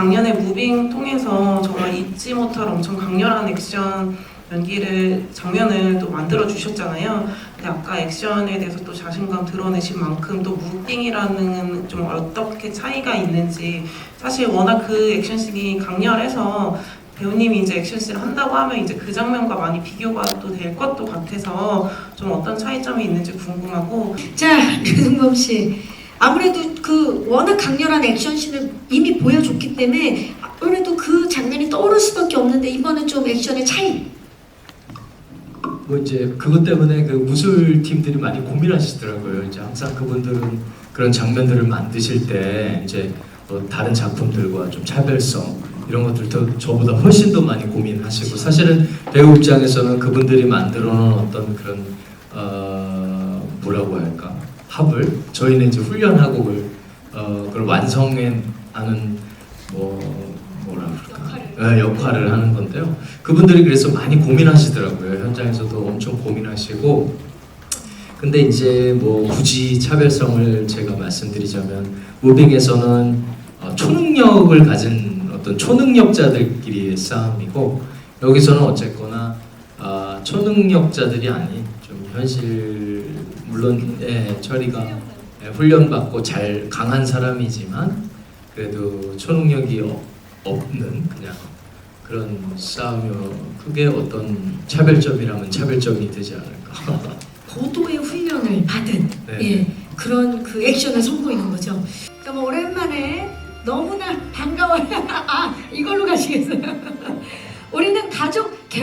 작년에 무빙 통해서 정말 잊지 못할 엄청 강렬한 액션 연기를 장면을 또 만들어 주셨잖아요. 근데 아까 액션에 대해서 또 자신감 드러내신 만큼 또 무빙이라는 좀 어떻게 차이가 있는지 사실 워낙 그 액션씬이 강렬해서 배우님이 이제 액션씬을 한다고 하면 이제 그 장면과 많이 비교가 또 될 것도 같아서 좀 어떤 차이점이 있는지 궁금하고 자, 류승범 씨. 아무래도 그 워낙 강렬한 액션씬을 이미 보여줬기 때문에 아무래도 그 장면이 떠오를 수밖에 없는데 이번엔 좀 액션의 차이. 뭐 이제 그것 때문에 그 무술 팀들이 많이 고민하시더라고요. 이제 항상 그분들은 그런 장면들을 만드실 때 이제 뭐 다른 작품들과 좀 차별성 이런 것들도 저보다 훨씬 더 많이 고민하시고 사실은 배우 입장에서는 그분들이 만들어 놓은 어떤 그런 어 뭐라고 할까 합을 저희는 이제 훈련하고 그걸 어 그걸 완성해 하는 뭐 뭐라 그럴까 예, 역할을 하는 건데요. 그분들이 그래서 많이 고민하시더라고요. 현장에서도 엄청 고민하시고 근데 이제 뭐 굳이 차별성을 제가 말씀드리자면 무빙에서는 어, 초능력을 가진 어떤 초능력자들끼리의 싸움이고 여기서는 어쨌거나 아, 초능력자들이 아닌 좀 현실 물론 예, 철이가 예, 훈련받고 잘 강한 사람이지만 그래도 초능력이 어- 없는 그냥 그런 싸움이요. 그게 어떤 차별점이라면 차별점이 되지 않을까. 고도의 훈련을 받은 네. 예, 그런 그 액션을 선보이는 거죠. 그러니까 뭐 오랜만에 너무나 반가워요. 아 이걸로 가시겠어요? 우리는 가족 가시.